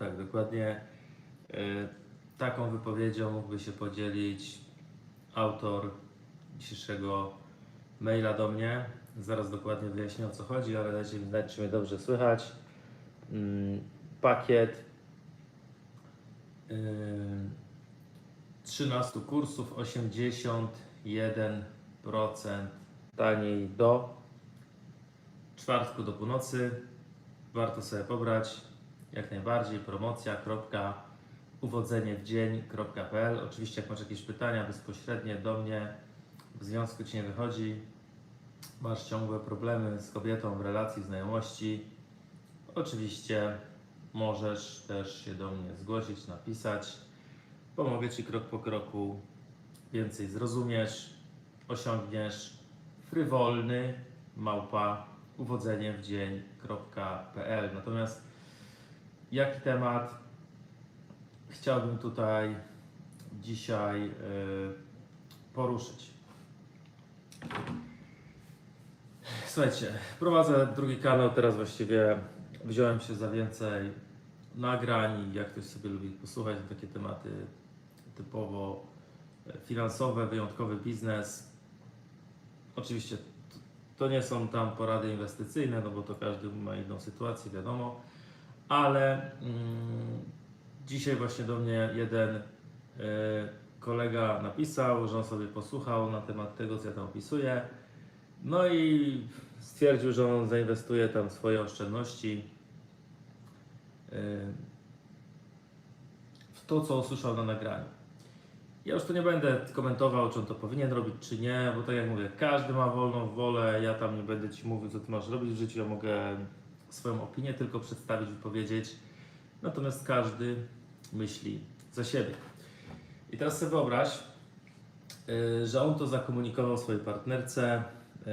Tak, dokładnie y, taką wypowiedzią mógłby się podzielić autor dzisiejszego maila do mnie. Zaraz dokładnie wyjaśnię o co chodzi, ale dajcie mi znać, czy mnie dobrze słychać. Mm, Pakiet y, 13 kursów, 81% taniej do czwartku do północy. Warto sobie pobrać jak najbardziej. Promocja.uwodzeniewdzień.pl Oczywiście jak masz jakieś pytania bezpośrednie do mnie, w związku ci nie wychodzi, masz ciągłe problemy z kobietą w relacji, znajomości, oczywiście możesz też się do mnie zgłosić, napisać. Pomogę Ci krok po kroku, więcej zrozumiesz, osiągniesz frywolny małpa uwodzenie w dzień.pl. Natomiast jaki temat chciałbym tutaj dzisiaj y, poruszyć? Słuchajcie, prowadzę drugi kanał, teraz właściwie wziąłem się za więcej nagrań, jak ktoś sobie lubi posłuchać na takie tematy typowo e, finansowe, wyjątkowy biznes. Oczywiście to nie są tam porady inwestycyjne, no bo to każdy ma inną sytuację, wiadomo, ale mm, dzisiaj właśnie do mnie jeden e, kolega napisał, że on sobie posłuchał na temat tego, co ja tam opisuję. No i stwierdził, że on zainwestuje tam swoje oszczędności e, w to, co usłyszał na nagraniu. Ja już to nie będę komentował, czy on to powinien robić, czy nie, bo tak jak mówię, każdy ma wolną wolę, ja tam nie będę Ci mówił, co Ty masz robić w życiu, ja mogę swoją opinię tylko przedstawić, wypowiedzieć, natomiast każdy myśli za siebie. I teraz sobie wyobraź, y, że on to zakomunikował swojej partnerce, y,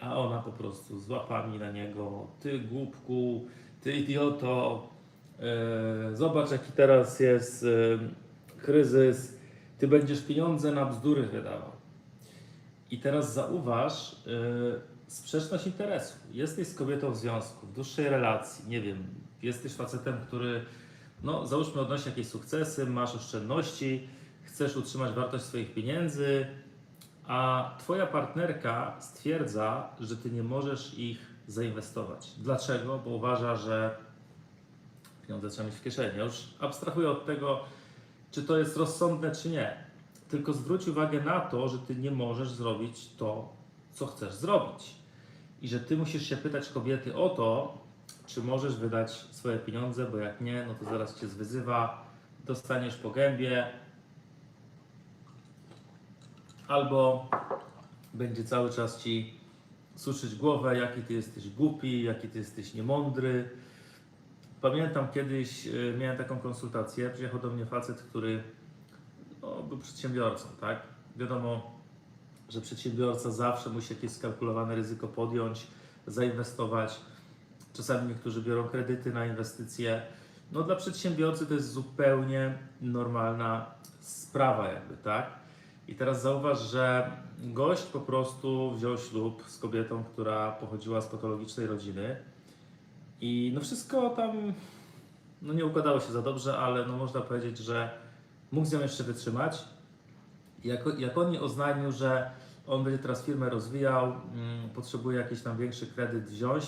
a ona po prostu z łapami na niego, ty głupku, ty idioto, y, zobacz jaki teraz jest kryzys, ty będziesz pieniądze na bzdury wydawał. I teraz zauważ sprzeczność interesu. Jesteś z kobietą w związku, w dłuższej relacji, nie wiem, jesteś facetem, który, no załóżmy, odnosi jakieś sukcesy, masz oszczędności, chcesz utrzymać wartość swoich pieniędzy, a twoja partnerka stwierdza, że ty nie możesz ich zainwestować. Dlaczego? Bo uważa, że pieniądze trzeba mieć w kieszeni. Ja już abstrahuję od tego, czy to jest rozsądne, czy nie. Tylko zwróć uwagę na to, że ty nie możesz zrobić to, co chcesz zrobić. I że ty musisz się pytać kobiety o to, czy możesz wydać swoje pieniądze, bo jak nie, no to zaraz cię zwyzywa, dostaniesz po gębie, albo będzie cały czas ci suszyć głowę, jaki ty jesteś głupi, jaki ty jesteś niemądry. Pamiętam kiedyś e, miałem taką konsultację, przyjechał do mnie facet, który no, był przedsiębiorcą, tak? Wiadomo, że przedsiębiorca zawsze musi jakieś skalkulowane ryzyko podjąć, zainwestować. Czasami niektórzy biorą kredyty na inwestycje. No dla przedsiębiorcy to jest zupełnie normalna sprawa jakby, tak? I teraz zauważ, że gość po prostu wziął ślub z kobietą, która pochodziła z patologicznej rodziny. I no wszystko tam no nie układało się za dobrze, ale no można powiedzieć, że mógł z nią jeszcze wytrzymać. Jak, jak on mi oznajmił, że on będzie teraz firmę rozwijał, mm, potrzebuje jakiś tam większy kredyt wziąć,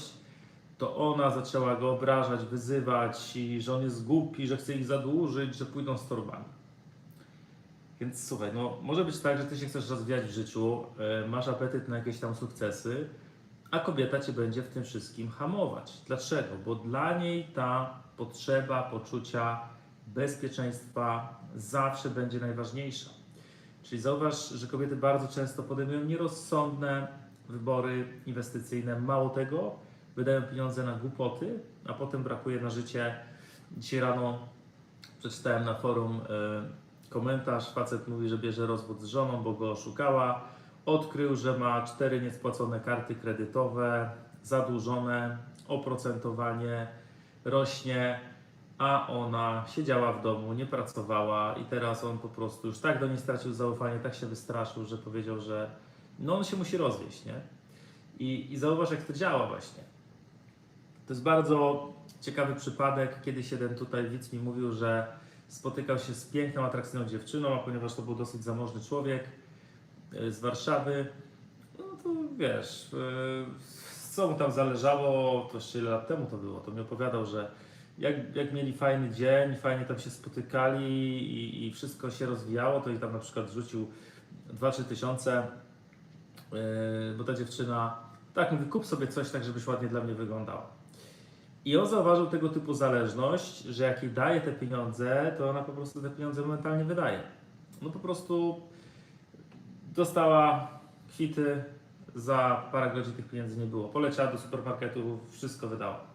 to ona zaczęła go obrażać, wyzywać, i że on jest głupi, że chce ich zadłużyć, że pójdą z torbami. Więc słuchaj, no może być tak, że ty się chcesz rozwijać w życiu, y, masz apetyt na jakieś tam sukcesy, a kobieta cię będzie w tym wszystkim hamować. Dlaczego? Bo dla niej ta potrzeba poczucia bezpieczeństwa zawsze będzie najważniejsza. Czyli zauważ, że kobiety bardzo często podejmują nierozsądne wybory inwestycyjne. Mało tego, wydają pieniądze na głupoty, a potem brakuje na życie. Dzisiaj rano przeczytałem na forum y, komentarz. Facet mówi, że bierze rozwód z żoną, bo go oszukała. Odkrył, że ma cztery niespłacone karty kredytowe, zadłużone, oprocentowanie rośnie, a ona siedziała w domu, nie pracowała i teraz on po prostu już tak do niej stracił zaufanie, tak się wystraszył, że powiedział, że no on się musi rozwieść, nie? I, i zauważ, jak to działa właśnie. To jest bardzo ciekawy przypadek. Kiedyś jeden tutaj widz mi mówił, że spotykał się z piękną, atrakcyjną dziewczyną, a ponieważ to był dosyć zamożny człowiek y, z Warszawy, no to wiesz, y, co mu tam zależało, to jeszcze ile lat temu to było, to mi opowiadał, że jak, jak mieli fajny dzień, fajnie tam się spotykali i, i wszystko się rozwijało, to i tam na przykład rzucił 2-3 tysiące, yy, bo ta dziewczyna, tak mówi, kup sobie coś tak, żebyś ładnie dla mnie wyglądała. I on zauważył tego typu zależność, że jak jej daje te pieniądze, to ona po prostu te pieniądze momentalnie wydaje. No po prostu dostała kwity, za parę godzin tych pieniędzy nie było. Poleciała do supermarketu, wszystko wydała.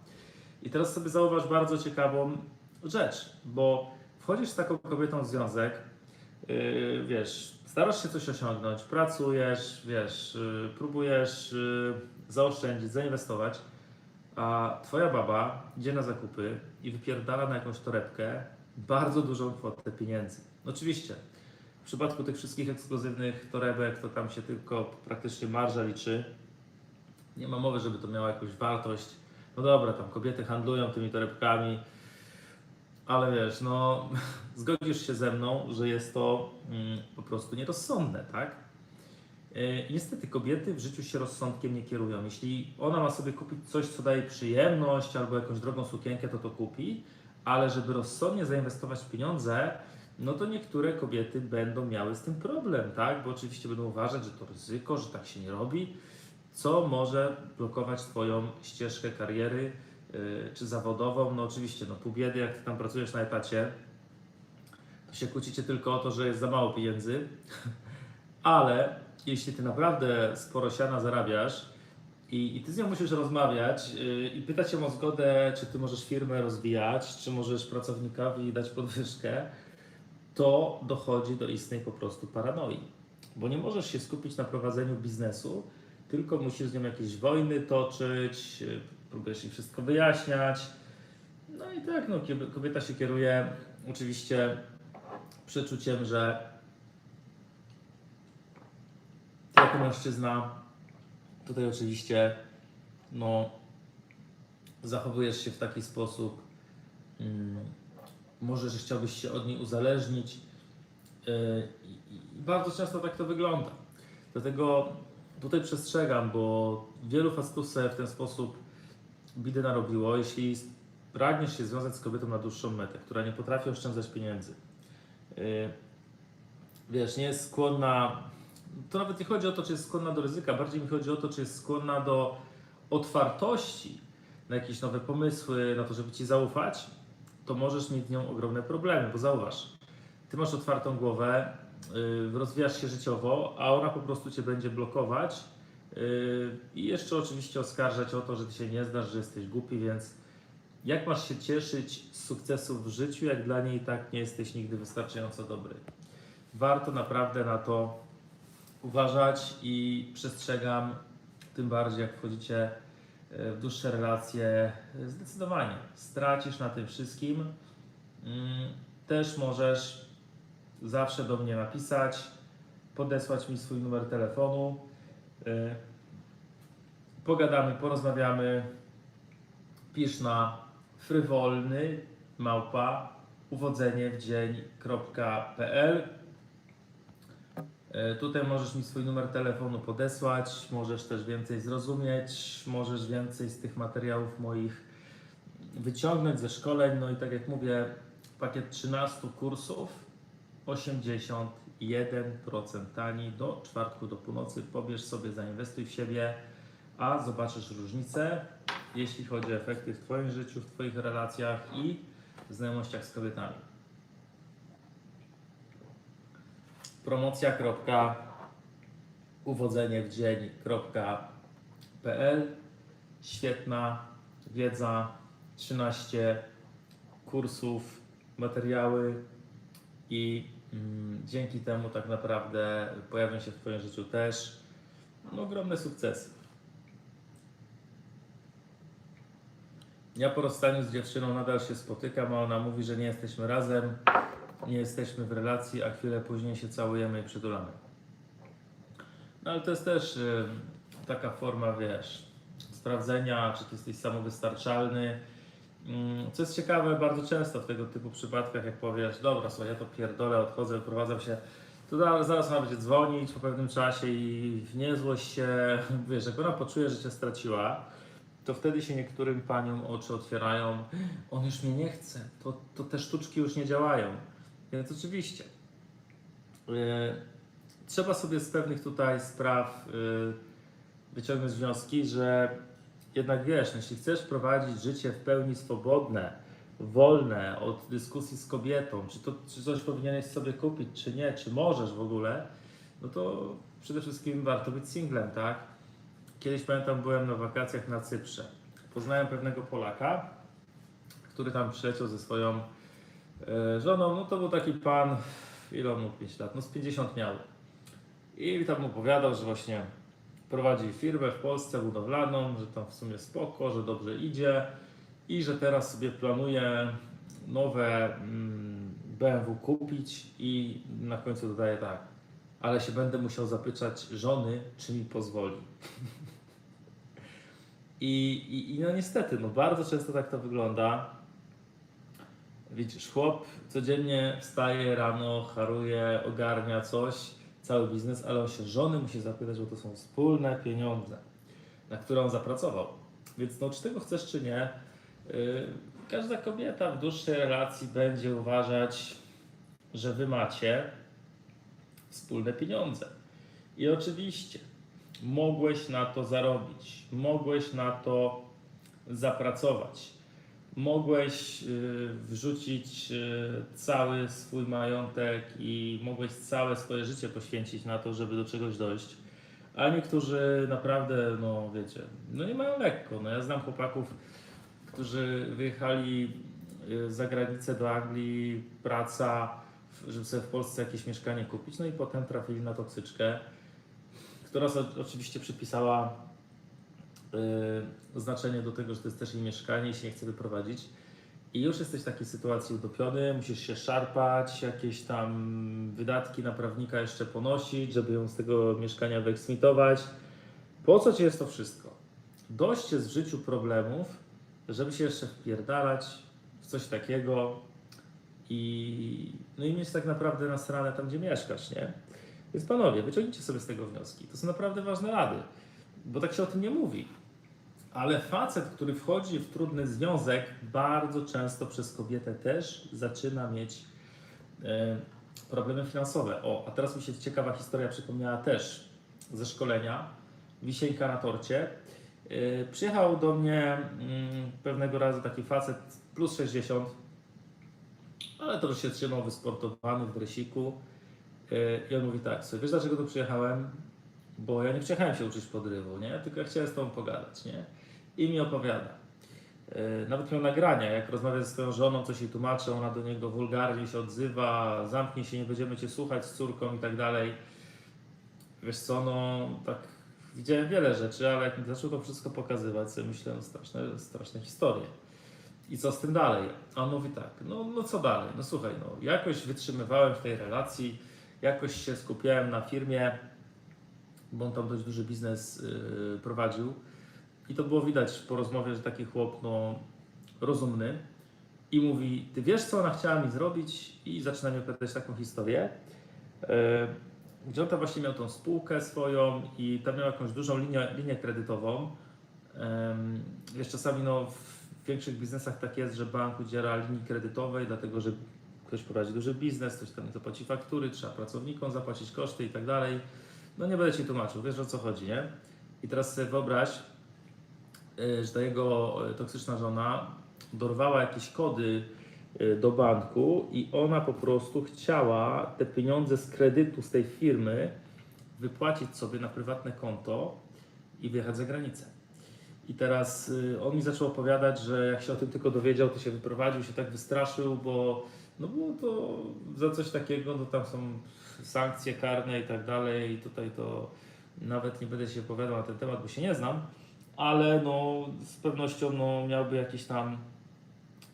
I teraz sobie zauważ bardzo ciekawą rzecz, bo wchodzisz z taką kobietą w związek, yy, wiesz, starasz się coś osiągnąć, pracujesz, wiesz, yy, próbujesz yy, zaoszczędzić, zainwestować, a twoja baba idzie na zakupy i wypierdala na jakąś torebkę bardzo dużą kwotę pieniędzy. Oczywiście, w przypadku tych wszystkich ekskluzywnych torebek, to tam się tylko praktycznie marża liczy. Nie ma mowy, żeby to miało jakąś wartość. No dobra, tam kobiety handlują tymi torebkami, ale wiesz, no zgodzisz się ze mną, że jest to mm, po prostu nierozsądne, tak? Yy, Niestety kobiety w życiu się rozsądkiem nie kierują. Jeśli ona ma sobie kupić coś, co daje przyjemność albo jakąś drogą sukienkę, to to kupi, ale żeby rozsądnie zainwestować pieniądze, no to niektóre kobiety będą miały z tym problem, tak? Bo oczywiście będą uważać, że to ryzyko, że tak się nie robi, co może blokować Twoją ścieżkę kariery yy, czy zawodową. No oczywiście, no pół biedy, jak Ty tam pracujesz na etacie, to się kłócicie tylko o to, że jest za mało pieniędzy, ale jeśli Ty naprawdę sporo siana zarabiasz i, i Ty z nią musisz rozmawiać yy, i pytać ją o zgodę, czy Ty możesz firmę rozwijać, czy możesz pracownikowi dać podwyżkę, to dochodzi do istnej po prostu paranoi. Bo nie możesz się skupić na prowadzeniu biznesu, tylko musisz z nią jakieś wojny toczyć, yy, próbujesz jej wszystko wyjaśniać. No i tak, no, kobieta się kieruje oczywiście przeczuciem, że jako mężczyzna tutaj oczywiście no, zachowujesz się w taki sposób, mm, może, że chciałbyś się od niej uzależnić yy, i bardzo często tak to wygląda. Dlatego tutaj przestrzegam, bo wielu facetów w ten sposób bidę narobiło. Jeśli pragniesz się związać z kobietą na dłuższą metę, która nie potrafi oszczędzać pieniędzy, yy, wiesz, nie jest skłonna, to nawet nie chodzi o to, czy jest skłonna do ryzyka, bardziej mi chodzi o to, czy jest skłonna do otwartości na jakieś nowe pomysły, na to, żeby ci zaufać, to możesz mieć z nią ogromne problemy, bo zauważ, ty masz otwartą głowę, rozwijasz się życiowo, a ona po prostu cię będzie blokować yy, i jeszcze oczywiście oskarżać o to, że ty się nie znasz, że jesteś głupi, więc jak masz się cieszyć z sukcesów w życiu, jak dla niej tak nie jesteś nigdy wystarczająco dobry? Warto naprawdę na to uważać i przestrzegam, tym bardziej jak wchodzicie e, w dłuższe relacje, zdecydowanie stracisz na tym wszystkim. Mm, Też możesz zawsze do mnie napisać, podesłać mi swój numer telefonu. e, Pogadamy, porozmawiamy. Pisz na frywolny małpa uwodzenie w dzień.pl E, Tutaj możesz mi swój numer telefonu podesłać, możesz też więcej zrozumieć, możesz więcej z tych materiałów moich wyciągnąć ze szkoleń. No i tak jak mówię, pakiet 13 kursów 81% taniej do czwartku do północy. Pobierz sobie, zainwestuj w siebie, a zobaczysz różnicę, jeśli chodzi o efekty w Twoim życiu, w Twoich relacjach i w znajomościach z kobietami. promocja.uwodzeniewdzień.pl Świetna wiedza, 13 kursów, materiały i dzięki temu tak naprawdę pojawią się w Twoim życiu też no, ogromne sukcesy. Ja po rozstaniu z dziewczyną nadal się spotykam, a ona mówi, że nie jesteśmy razem, nie jesteśmy w relacji, a chwilę później się całujemy i przytulamy. No ale to jest też y, taka forma, wiesz, sprawdzenia, czy ty jesteś samowystarczalny. Mm, Co jest ciekawe, bardzo często w tego typu przypadkach, jak powiesz, dobra, słuchaj, ja to pierdolę, odchodzę, wyprowadzam się, to da- zaraz ona będzie dzwonić po pewnym czasie i nie złość się, wiesz, jak ona poczuje, że cię straciła, to wtedy się niektórym paniom oczy otwierają, on już mnie nie chce, to, to te sztuczki już nie działają. Więc oczywiście, yy, trzeba sobie z pewnych tutaj spraw yy, wyciągnąć wnioski, że jednak wiesz, jeśli chcesz prowadzić życie w pełni swobodne, wolne od dyskusji z kobietą, czy, to, czy coś powinieneś sobie kupić, czy nie, czy możesz w ogóle, no to przede wszystkim warto być singlem, tak? Kiedyś pamiętam, byłem na wakacjach na Cyprze. Poznałem pewnego Polaka, który tam przyleciał ze swoją e, żoną. No to był taki pan, ile on mógł 5 lat? No z 50 miał. I tam opowiadał, że właśnie prowadzi firmę w Polsce budowlaną, że tam w sumie spoko, że dobrze idzie i że teraz sobie planuje nowe mm, BMW kupić i na końcu dodaje tak, ale się będę musiał zapytać żony, czy mi pozwoli. I, i, I no niestety, no bardzo często tak to wygląda. Widzisz, chłop codziennie wstaje rano, haruje, ogarnia coś, cały biznes, ale on się żony musi zapytać, bo to są wspólne pieniądze, na które on zapracował. Więc no, czy tego chcesz, czy nie, yy, każda kobieta w dłuższej relacji będzie uważać, że wy macie wspólne pieniądze. I oczywiście mogłeś na to zarobić, mogłeś na to zapracować, mogłeś y, wrzucić y, cały swój majątek i mogłeś całe swoje życie poświęcić na to, żeby do czegoś dojść. A niektórzy naprawdę, no wiecie, no nie mają lekko. No ja znam chłopaków, którzy wyjechali y, za granicę do Anglii, praca, żeby sobie w Polsce jakieś mieszkanie kupić, no i potem trafili na toksyczkę, która oczywiście przypisała znaczenie do tego, że to jest też jej mieszkanie i się nie chce wyprowadzić. I już jesteś w takiej sytuacji utopiony, musisz się szarpać, jakieś tam wydatki na prawnika jeszcze ponosić, żeby ją z tego mieszkania wyeksmitować. Po co ci jest to wszystko? Dość jest w życiu problemów, żeby się jeszcze wpierdalać w coś takiego i, no i mieć tak naprawdę nasrane tam, gdzie mieszkasz, nie? Więc panowie, wyciągnijcie sobie z tego wnioski. To są naprawdę ważne rady, bo tak się o tym nie mówi. Ale facet, który wchodzi w trudny związek, bardzo często przez kobietę też zaczyna mieć e, problemy finansowe. O, a teraz mi się ciekawa historia przypomniała też ze szkolenia. Wisienka na torcie. E, przyjechał do mnie mm, pewnego razu taki facet plus 60, ale to już się trzymał wysportowany w dresiku. E, I on mówi tak, sobie, wiesz dlaczego tu przyjechałem? Bo ja nie przyjechałem się uczyć podrywu, nie? Tylko ja chciałem z tobą pogadać, nie? I mi opowiada. E, Nawet miał nagrania, jak rozmawia ze swoją żoną, coś jej tłumaczy, ona do niego wulgarnie się odzywa, zamknij się, nie będziemy cię słuchać z córką i tak dalej. Wiesz co, no tak widziałem wiele rzeczy, ale jak mi zaczął to wszystko pokazywać, sobie myślałem straszne, straszne historie. I co z tym dalej? A on mówi tak, no, no co dalej? No słuchaj, no jakoś wytrzymywałem w tej relacji, jakoś się skupiałem na firmie, bo on tam dość duży biznes yy, prowadził. I to było widać po rozmowie, że taki chłop no, rozumny i mówi, ty wiesz co ona chciała mi zrobić i zaczyna mi opowiadać taką historię, yy, gdzie on tam właśnie miał tą spółkę swoją i tam miał jakąś dużą linię, linię kredytową. Wiesz, czasami no, w większych biznesach tak jest, że bank udziela linii kredytowej, dlatego że ktoś prowadzi duży biznes, ktoś tam nie zapłaci faktury, trzeba pracownikom zapłacić koszty i tak dalej. No nie będę Ci tłumaczył, wiesz o co chodzi, nie? I teraz sobie wyobraź, y, że ta jego y, toksyczna żona dorwała jakieś kody y, do banku i ona po prostu chciała te pieniądze z kredytu z tej firmy wypłacić sobie na prywatne konto i wyjechać za granicę. I teraz on mi zaczął opowiadać, że jak się o tym tylko dowiedział, to się wyprowadził, się tak wystraszył, bo no było to za coś takiego, no tam są sankcje karne i tak dalej. I tutaj to nawet nie będę się opowiadał na ten temat, bo się nie znam, ale no z pewnością no, miałby jakieś tam,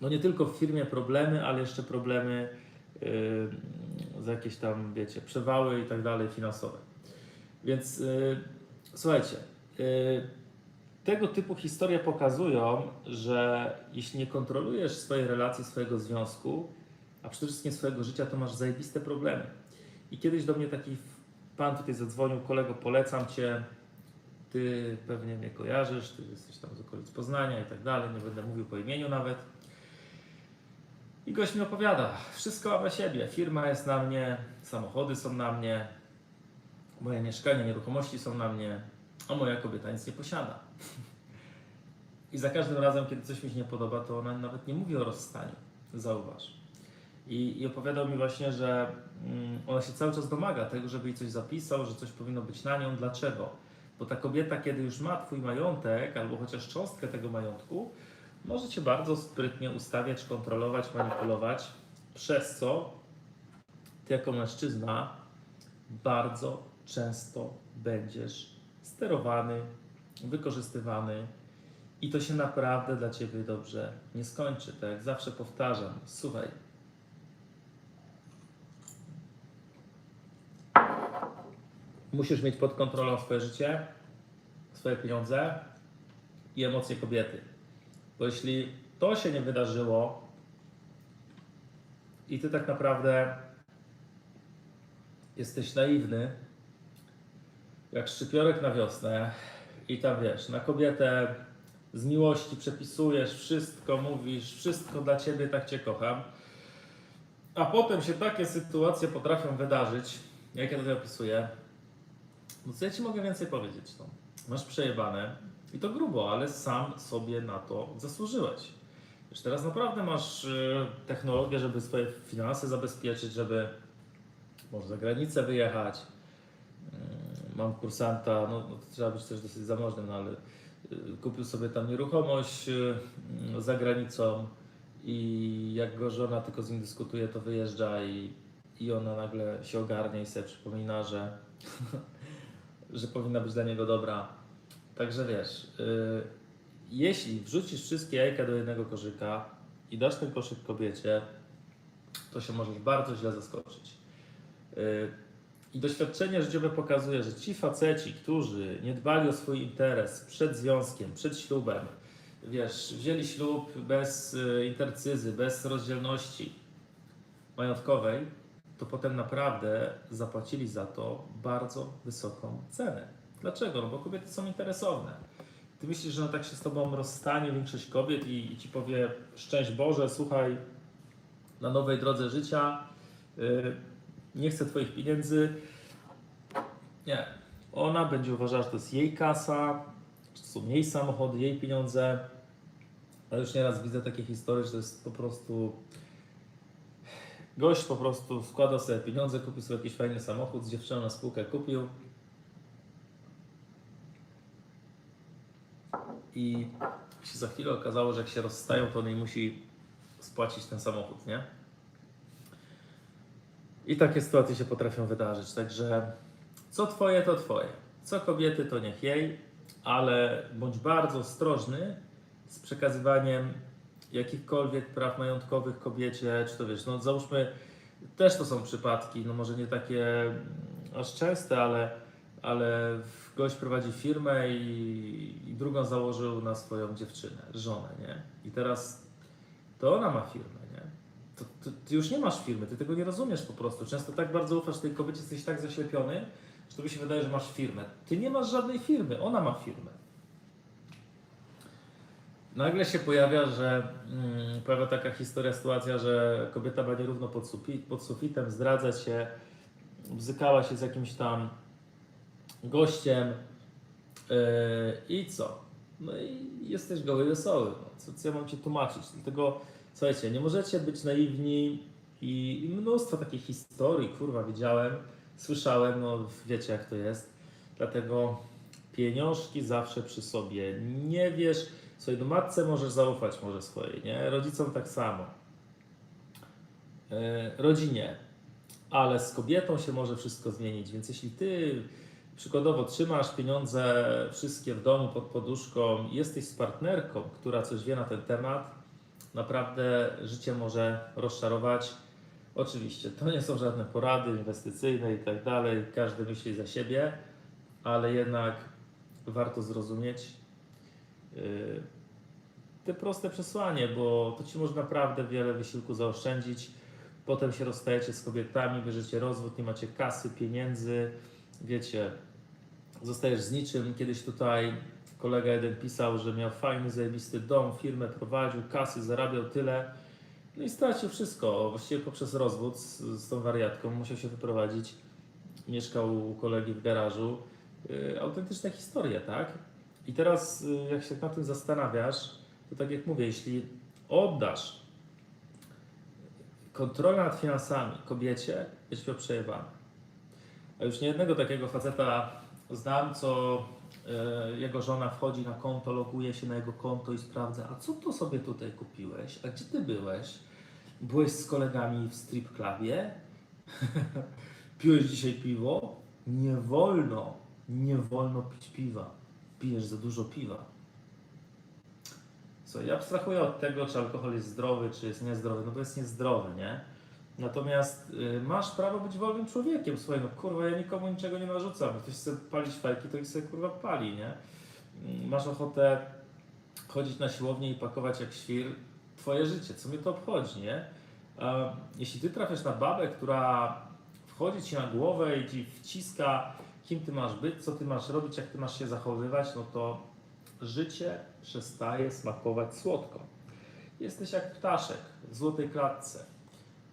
no nie tylko w firmie problemy, ale jeszcze problemy yy, z jakieś tam, wiecie, przewały i tak dalej finansowe. Więc yy, słuchajcie, yy, tego typu historie pokazują, że jeśli nie kontrolujesz swojej relacji, swojego związku, a przede wszystkim swojego życia, to masz zajebiste problemy. I kiedyś do mnie taki pan tutaj zadzwonił, kolego, polecam cię, ty pewnie mnie kojarzysz, ty jesteś tam z okolic Poznania i tak dalej, nie będę mówił po imieniu nawet. I gość mi opowiada, wszystko mam na siebie, firma jest na mnie, samochody są na mnie, moje mieszkanie, nieruchomości są na mnie, a moja kobieta nic nie posiada. I za każdym razem, kiedy coś mi się nie podoba, to ona nawet nie mówi o rozstaniu, zauważ. I, i opowiadał mi właśnie, że mm, ona się cały czas domaga tego, żeby jej coś zapisał, że coś powinno być na nią. Dlaczego? Bo ta kobieta, kiedy już ma Twój majątek, albo chociaż cząstkę tego majątku, może Cię bardzo sprytnie ustawiać, kontrolować, manipulować, przez co Ty jako mężczyzna bardzo często będziesz sterowany, wykorzystywany i to się naprawdę dla Ciebie dobrze nie skończy. Tak jak zawsze powtarzam, słuchaj, musisz mieć pod kontrolą swoje życie, swoje pieniądze i emocje kobiety. Bo jeśli to się nie wydarzyło i ty tak naprawdę jesteś naiwny, jak szczypiorek na wiosnę i tam wiesz, na kobietę z miłości przepisujesz wszystko, mówisz, wszystko dla ciebie, tak cię kocham, a potem się takie sytuacje potrafią wydarzyć, jak ja to opisuję, no co ja ci mogę więcej powiedzieć? No, masz przejebane i to grubo, ale sam sobie na to zasłużyłeś. Już teraz naprawdę masz y, technologię, żeby swoje finanse zabezpieczyć, żeby może za granicę wyjechać. Y, mam kursanta, no, no trzeba być też dosyć zamożnym, no ale y, kupił sobie tam nieruchomość za granicą i jak go żona tylko z nim dyskutuje, to wyjeżdża i, i ona nagle się ogarnia i sobie przypomina, że że powinna być dla niego dobra. Także wiesz, yy, jeśli wrzucisz wszystkie jajka do jednego koszyka i dasz ten koszyk kobiecie, to się możesz bardzo źle zaskoczyć. Yy, I doświadczenie życiowe pokazuje, że ci faceci, którzy nie dbali o swój interes przed związkiem, przed ślubem, wiesz, wzięli ślub bez y, intercyzy, bez rozdzielności majątkowej, to potem naprawdę zapłacili za to bardzo wysoką cenę. Dlaczego? No bo kobiety są interesowne. Ty myślisz, że no tak się z tobą rozstanie większość kobiet i, i ci powie szczęść Boże, słuchaj, na nowej drodze życia, yy, nie chcę twoich pieniędzy. Nie. Ona będzie uważała, że to jest jej kasa, że to są jej samochody, jej pieniądze. Ale już nieraz widzę takie historie, że to jest po prostu Gość po prostu wkładał sobie pieniądze, kupił sobie jakiś fajny samochód, z dziewczyną na spółkę kupił. I się za chwilę okazało, że jak się rozstają, to on jej musi spłacić ten samochód, nie? I takie sytuacje się potrafią wydarzyć. Także co twoje, to twoje. Co kobiety, to niech jej, ale bądź bardzo ostrożny z przekazywaniem jakichkolwiek praw majątkowych kobiecie, czy to wiesz, no załóżmy, też to są przypadki, no może nie takie mm, aż częste, ale, ale gość prowadzi firmę i, i drugą założył na swoją dziewczynę, żonę, nie? I teraz to ona ma firmę, nie? To, to, ty już nie masz firmy, ty tego nie rozumiesz po prostu. Często tak bardzo ufasz tej kobiecie, jesteś tak zaślepiony, że tobie się wydaje, że masz firmę. Ty nie masz żadnej firmy, ona ma firmę nagle się pojawia, że mm, pojawia taka historia, sytuacja, że kobieta ma nierówno pod, sufit, pod sufitem, zdradza się, bzykała się z jakimś tam gościem yy, i co? No i jesteś goły wesoły. No, co, co ja mam Ci tłumaczyć? Dlatego, słuchajcie, nie możecie być naiwni i, i mnóstwo takich historii, kurwa, widziałem, słyszałem, no wiecie jak to jest. Dlatego pieniążki zawsze przy sobie. Nie wiesz, No matce możesz zaufać może swojej, nie? Rodzicom tak samo. Yy, rodzinie. Ale z kobietą się może wszystko zmienić, więc jeśli ty przykładowo trzymasz pieniądze wszystkie w domu pod poduszką jesteś z partnerką, która coś wie na ten temat, naprawdę życie może rozczarować. Oczywiście to nie są żadne porady inwestycyjne i tak dalej, każdy myśli za siebie, ale jednak warto zrozumieć, te proste przesłanie, bo to ci może naprawdę wiele wysiłku zaoszczędzić. Potem się rozstajecie z kobietami, bierzecie rozwód, nie macie kasy, pieniędzy, wiecie, zostajesz z niczym. Kiedyś tutaj kolega jeden pisał, że miał fajny, zajebisty dom, firmę prowadził, kasy, zarabiał tyle. No i stracił wszystko, właściwie poprzez rozwód z, z tą wariatką, musiał się wyprowadzić. Mieszkał u kolegi w garażu. Yy, autentyczne historie, tak? I teraz, yy, jak się nad tym zastanawiasz, to tak jak mówię, jeśli oddasz kontrolę nad finansami kobiecie, będziesz miał przejebane. A już nie jednego takiego faceta znam, co e, jego żona wchodzi na konto, loguje się na jego konto i sprawdza, a co to sobie tutaj kupiłeś? A gdzie ty byłeś? Byłeś z kolegami w strip clubie? Piłeś dzisiaj piwo? Nie wolno, nie wolno pić piwa. Pijesz za dużo piwa. Co, ja abstrahuję od tego, czy alkohol jest zdrowy, czy jest niezdrowy, no bo jest niezdrowy, nie? Natomiast y, masz prawo być wolnym człowiekiem. Słuchaj, no kurwa, ja nikomu niczego nie narzucam. Ktoś chce palić fajki, to ich sobie kurwa pali, nie? Mm, Masz ochotę chodzić na siłownię i pakować jak świr, twoje życie, co mnie to obchodzi, nie? A jeśli ty trafiasz na babę, która wchodzi ci na głowę i ci wciska, kim ty masz być, co ty masz robić, jak ty masz się zachowywać, no to życie przestaje smakować słodko. Jesteś jak ptaszek w złotej klatce.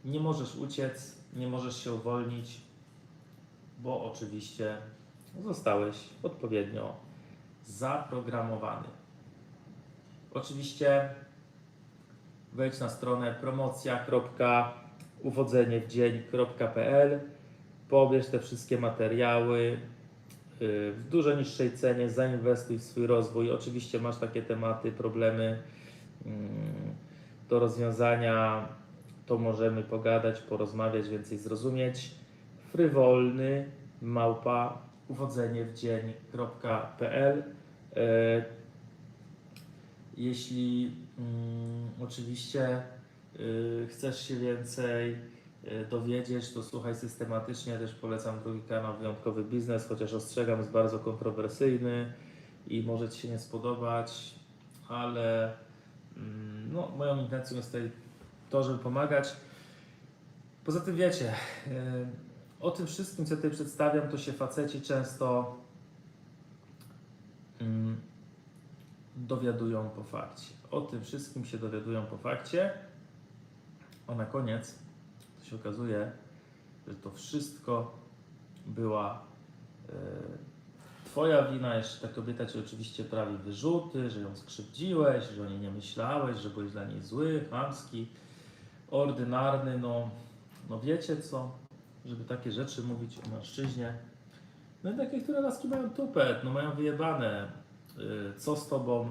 Nie możesz uciec, nie możesz się uwolnić, bo oczywiście zostałeś odpowiednio zaprogramowany. Oczywiście wejdź na stronę promocja.uwodzeniewdzień.pl pobierz te wszystkie materiały yy, w dużo niższej cenie, zainwestuj w swój rozwój. Oczywiście masz takie tematy, problemy mm, do rozwiązania, to możemy pogadać, porozmawiać, więcej zrozumieć. Frywolny małpa uwodzeniewdzień.pl E, Jeśli mm, oczywiście y, chcesz się więcej y, dowiedzieć, to słuchaj systematycznie. Też polecam drugi kanał Wyjątkowy Biznes, chociaż ostrzegam, jest bardzo kontrowersyjny i może Ci się nie spodobać, ale mm, no, moją intencją jest tutaj to, żeby pomagać. Poza tym wiecie, y, o tym wszystkim, co tutaj przedstawiam, to się faceci często mm, dowiadują po fakcie. O tym wszystkim się dowiadują po fakcie, a na koniec się okazuje, że to wszystko była e, Twoja wina, jeszcze ta kobieta Ci oczywiście prawi wyrzuty, że ją skrzywdziłeś, że o niej nie myślałeś, że byłeś dla niej zły, chamski, ordynarny, no, no wiecie co, żeby takie rzeczy mówić o mężczyźnie. No i takie, które laski mają tupet, no mają wyjebane, y, co z Tobą?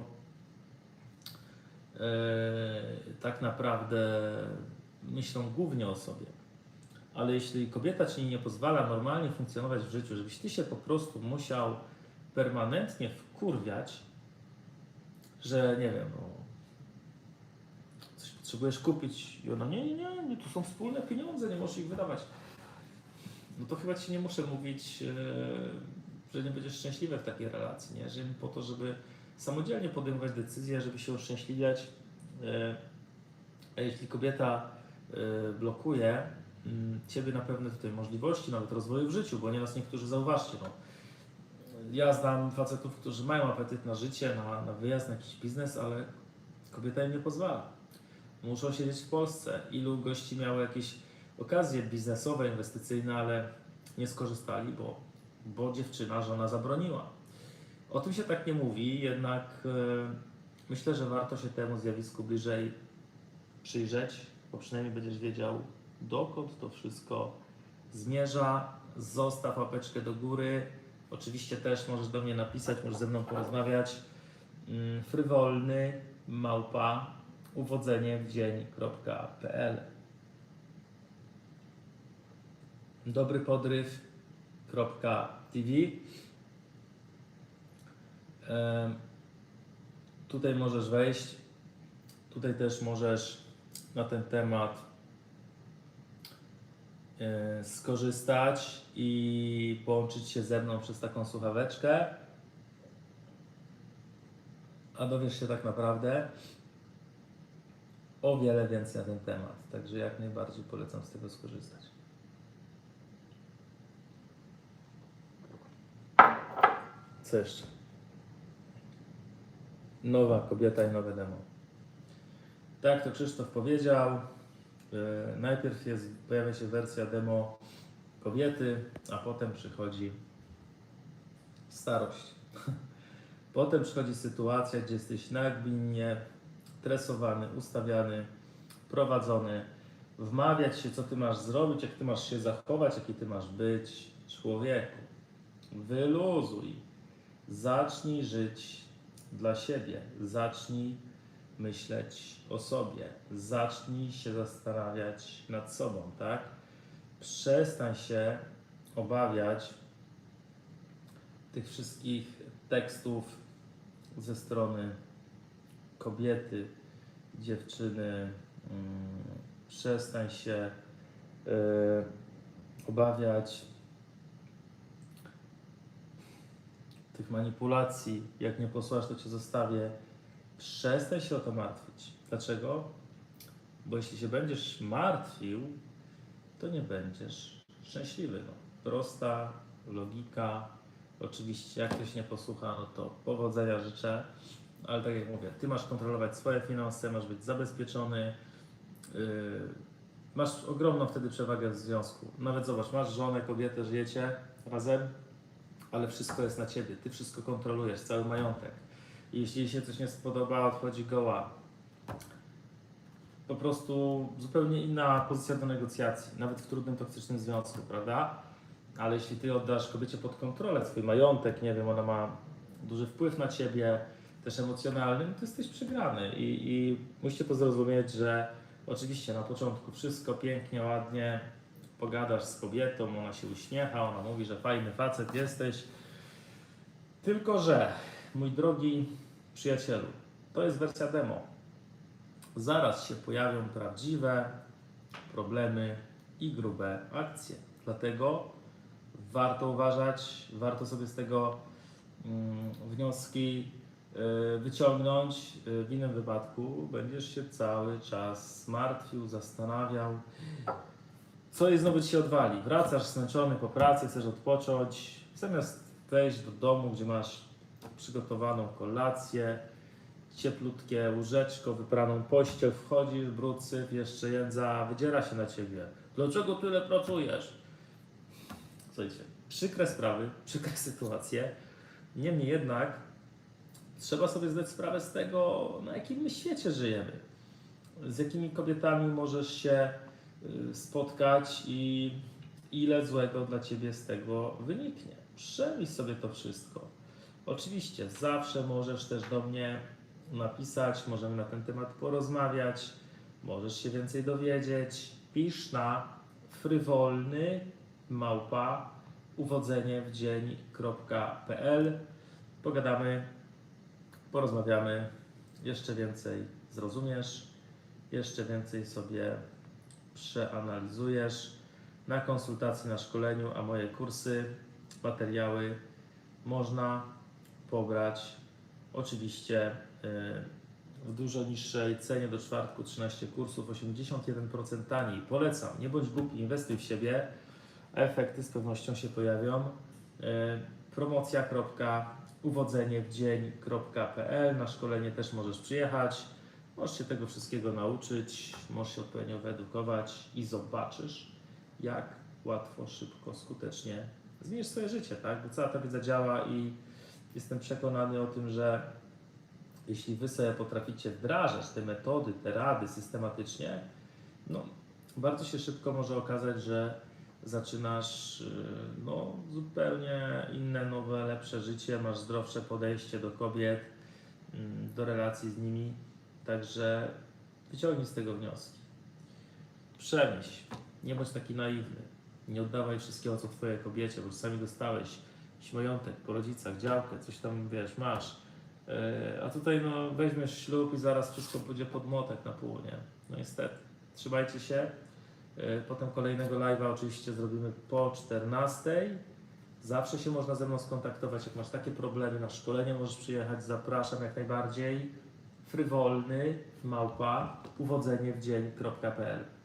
Y, tak naprawdę myślą głównie o sobie. Ale jeśli kobieta Ci nie pozwala normalnie funkcjonować w życiu, żebyś Ty się po prostu musiał permanentnie wkurwiać, że nie wiem, no, coś potrzebujesz kupić i ona, nie, nie, nie, nie, tu są wspólne pieniądze, nie możesz ich wydawać. No to chyba Ci nie muszę mówić, e, że nie będziesz szczęśliwy w takiej relacji, nie? Że po to, żeby samodzielnie podejmować decyzje, żeby się uszczęśliwiać. e, A jeśli kobieta blokuje mm, Ciebie na pewne tutaj możliwości, nawet rozwoju w życiu, bo nieraz niektórzy zauważcie, no, ja znam facetów, którzy mają apetyt na życie, na, na wyjazd, na jakiś biznes, ale kobieta im nie pozwala. Muszą siedzieć w Polsce. Ilu gości miało jakieś okazje biznesowe, inwestycyjne, ale nie skorzystali, bo, bo dziewczyna, żona zabroniła. O tym się tak nie mówi, jednak e, myślę, że warto się temu zjawisku bliżej przyjrzeć, bo przynajmniej będziesz wiedział, dokąd to wszystko zmierza. Zostaw łapeczkę do góry. Oczywiście też możesz do mnie napisać, możesz ze mną porozmawiać. Mm, Frywolny małpa uwodzenie w dzień.pl Dobry podryw.tv Tutaj możesz wejść. Tutaj też możesz na ten temat e, skorzystać i połączyć się ze mną przez taką słuchaweczkę. a dowiesz się tak naprawdę o wiele więcej na ten temat. Także jak najbardziej polecam z tego skorzystać. Co jeszcze? Nowa kobieta i nowe demo. Tak to Krzysztof powiedział, yy, najpierw jest, pojawia się wersja demo kobiety, a potem przychodzi starość. Potem przychodzi sytuacja, gdzie jesteś nagminnie tresowany, ustawiany, prowadzony, wmawiać się, co ty masz zrobić, jak ty masz się zachować, jaki ty masz być. Człowieku, wyluzuj. Zacznij żyć dla siebie. Zacznij myśleć o sobie. Zacznij się zastanawiać nad sobą, tak? Przestań się obawiać tych wszystkich tekstów ze strony kobiety, dziewczyny. Mm, Przestań się e, obawiać tych manipulacji. Jak nie posłasz, to cię zostawię. Przestań się o to martwić. Dlaczego? Bo jeśli się będziesz martwił, to nie będziesz szczęśliwy. No. Prosta logika. Oczywiście, jak ktoś nie posłucha, no to powodzenia życzę. Ale tak jak mówię, ty masz kontrolować swoje finanse, masz być zabezpieczony. Yy, masz ogromną wtedy przewagę w związku. Nawet zobacz, masz żonę, kobietę, żyjecie razem, ale wszystko jest na ciebie. Ty wszystko kontrolujesz, cały majątek. Jeśli się coś nie spodoba, odchodzi goła. Po prostu zupełnie inna pozycja do negocjacji, nawet w trudnym, toksycznym związku, prawda? Ale jeśli ty oddasz kobiecie pod kontrolę swój majątek, nie wiem, ona ma duży wpływ na ciebie, też emocjonalny, no to jesteś przegrany. I, I musicie to zrozumieć, że oczywiście na początku wszystko pięknie, ładnie, pogadasz z kobietą, ona się uśmiecha, ona mówi, że fajny facet jesteś. Tylko, że, mój drogi przyjacielu, to jest wersja demo. Zaraz się pojawią prawdziwe problemy i grube akcje. Dlatego warto uważać, warto sobie z tego mm, wnioski y, wyciągnąć. Y, W innym wypadku będziesz się cały czas martwił, zastanawiał, co jest znowu ci się odwali. Wracasz zmęczony po pracy, chcesz odpocząć, zamiast wejść do domu, gdzie masz przygotowaną kolację, cieplutkie łóżeczko, wypraną pościel, wchodzisz, brud, jeszcze jędza, wydziera się na ciebie. Dlaczego tyle pracujesz? Słuchajcie, przykre sprawy, przykre sytuacje. Niemniej jednak trzeba sobie zdać sprawę z tego, na jakim my świecie żyjemy. Z jakimi kobietami możesz się y, spotkać i ile złego dla ciebie z tego wyniknie. Przemyśl sobie to wszystko. Oczywiście, zawsze możesz też do mnie napisać, możemy na ten temat porozmawiać, możesz się więcej dowiedzieć. Pisz na frywolny małpa uwodzenie w dzień.pl. Pogadamy, porozmawiamy, jeszcze więcej zrozumiesz, jeszcze więcej sobie przeanalizujesz. Na konsultacji, na szkoleniu, a moje kursy, materiały można pobrać oczywiście yy, w dużo niższej cenie do czwartku 13 kursów, 81% taniej. Polecam, nie bądź głupi, inwestuj w siebie, efekty z pewnością się pojawią. Yy, promocja.uwodzeniewdzień.pl Na szkolenie też możesz przyjechać, możesz się tego wszystkiego nauczyć, możesz się odpowiednio wyedukować i zobaczysz, jak łatwo, szybko, skutecznie zmienisz swoje życie, tak? Bo cała ta wiedza działa i jestem przekonany o tym, że jeśli wy sobie potraficie wdrażać te metody, te rady systematycznie, no bardzo się szybko może okazać, że zaczynasz yy, no, zupełnie inne, nowe, lepsze życie, masz zdrowsze podejście do kobiet, mm, do relacji z nimi, także wyciągnij z tego wnioski. Przemyśl, nie bądź taki naiwny, nie oddawaj wszystkiego, co twoje kobiecie, bo czasami dostałeś jakiś majątek po rodzicach, działkę, coś tam, wiesz, masz, Yy, a tutaj no, weźmiesz ślub i zaraz wszystko pójdzie pod młotek na pół, nie? No niestety. Trzymajcie się. Yy, Potem kolejnego live'a oczywiście zrobimy po 14. Zawsze się można ze mną skontaktować, jak masz takie problemy, na szkolenie możesz przyjechać, zapraszam jak najbardziej. Frywolny, małpa, uwodzenie w dzień.pl